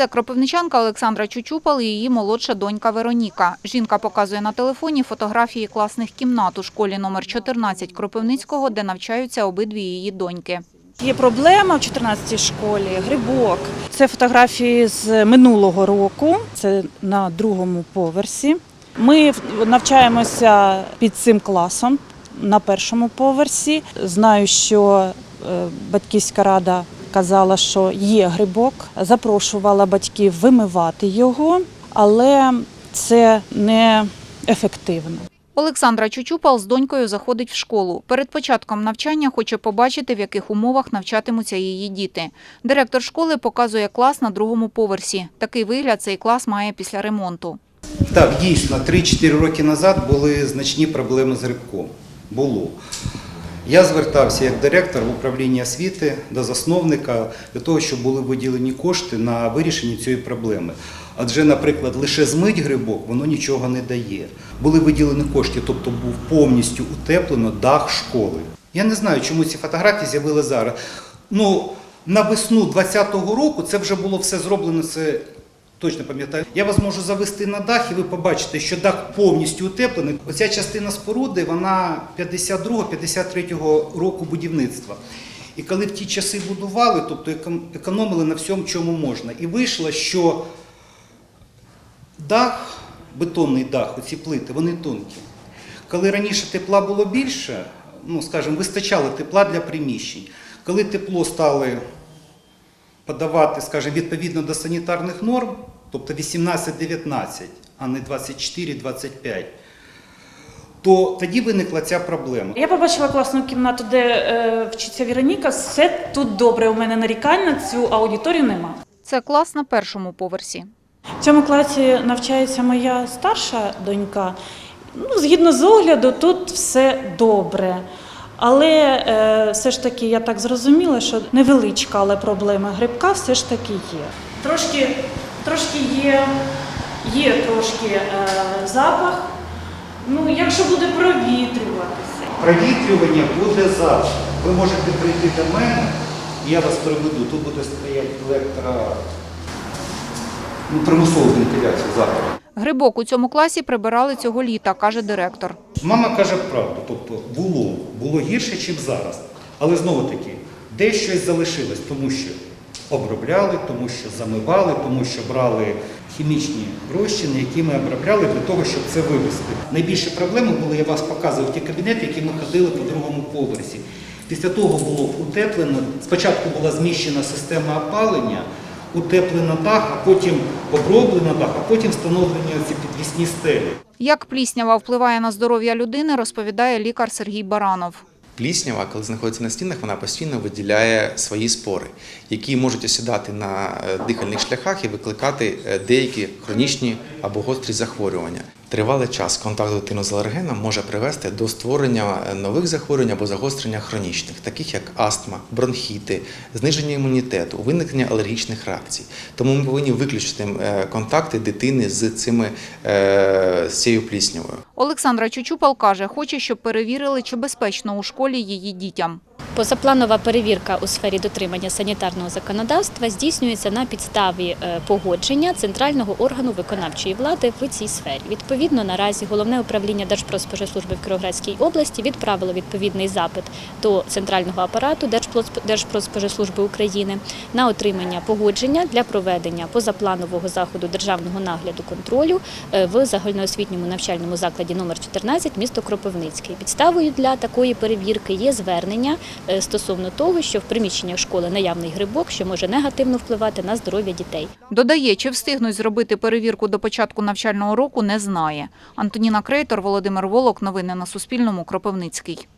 Це кропивничанка Олександра Чучупал і її молодша донька Вероніка. Жінка показує на телефоні фотографії класних кімнат у школі номер 14 Кропивницького, де навчаються обидві її доньки. Є проблема в 14-й школі, грибок. Це фотографії з минулого року, це на другому поверсі. Ми навчаємося під цим класом на першому поверсі. Знаю, що е, батьківська рада казала, що є грибок, запрошувала батьків вимивати його, але це не ефективно. Олександра Чучупал з донькою заходить в школу. Перед початком навчання хоче побачити, в яких умовах навчатимуться її діти. Директор школи показує клас на другому поверсі. Такий вигляд цей клас має після ремонту. Так, дійсно, 3-4 роки назад були значні проблеми з грибком. Було. Я звертався як директор в управління освіти до засновника для того, щоб були виділені кошти на вирішення цієї проблеми. Адже, наприклад, лише змить грибок воно нічого не дає. Були виділені кошти, тобто був повністю утеплено дах школи. Я не знаю, чому ці фотографії з'явили зараз. Ну, на весну 2020 року це вже було все зроблено. Це Точно пам'ятаю. Я вас можу завести на дах, і ви побачите, що дах повністю утеплений. Оця частина споруди, вона 52-53 року будівництва. І коли в ті часи будували, тобто економили на всьому, чому можна. І вийшло, що дах, бетонний дах, оці плити, вони тонкі. Коли раніше тепла було більше, ну скажімо, вистачало тепла для приміщень. Коли тепло стали подавати, скажімо, відповідно до санітарних норм, тобто 18-19, а не 24-25, то тоді виникла ця проблема. Я побачила класну кімнату, де е, вчиться Віроніка. Все тут добре. У мене нарікань на цю аудиторію нема. Це клас на першому поверсі. В цьому класі навчається моя старша донька. Ну, згідно з огляду, тут все добре. Але е, все ж таки я так зрозуміла, що невеличка, але проблема грибка все ж таки є. Трошки, трошки є, є трошки е, запах. Ну, якщо буде провітрюватися. Провітрювання буде завтра. Ви можете прийти до мене, я вас приведу. Тут буде стояти електро... Ну, примусову вентиляцію завтра. Грибок у цьому класі прибирали цього літа, каже директор. Мама каже правду, тобто було, було гірше, ніж зараз. Але знову таки, де щось залишилось, тому що обробляли, тому що замивали, тому що брали хімічні розчини, які ми обробляли для того, щоб це вивести. Найбільші проблеми були, я вас показував ті кабінети, які ми ходили по другому поверсі. Після того було утеплено. Спочатку була зміщена система опалення, утеплено дах, а потім оброблена дах, а потім встановлені ці підвісні стелі. Як пліснява впливає на здоров'я людини, розповідає лікар Сергій Баранов. Пліснява, коли знаходиться на стінах, вона постійно виділяє свої спори, які можуть осідати на е, дихальних шляхах і викликати е, деякі хронічні або гострі захворювання. Тривалий час контакт дитини з алергеном може привести до створення е, нових захворювань або загострення хронічних, таких як астма, бронхіти, зниження імунітету, виникнення алергічних реакцій. Тому ми повинні виключити е, контакти дитини з цими е, з цією пліснявою. Олександра Чучупал каже, хоче, щоб перевірили, чи безпечно у школі її дітям. Позапланова перевірка у сфері дотримання санітарного законодавства здійснюється на підставі е, погодження центрального органу виконавчої влади в цій сфері. Відповідно, наразі головне управління Держпродспоживслужби в Кіровоградській області відправило відповідний запит до центрального апарату Держпродсп- Держпродспоживслужби України на отримання погодження для проведення позапланового заходу державного нагляду контролю е, в загальноосвітньому навчальному закладі номер 14 місто Кропивницький. Підставою для такої перевірки є звернення стосовно того, що в приміщеннях школи наявний грибок, що може негативно впливати на здоров'я дітей. Додає, чи встигнуть зробити перевірку до початку навчального року, не знає. Антоніна Крейтор, Володимир Волок. Новини на Суспільному. Кропивницький.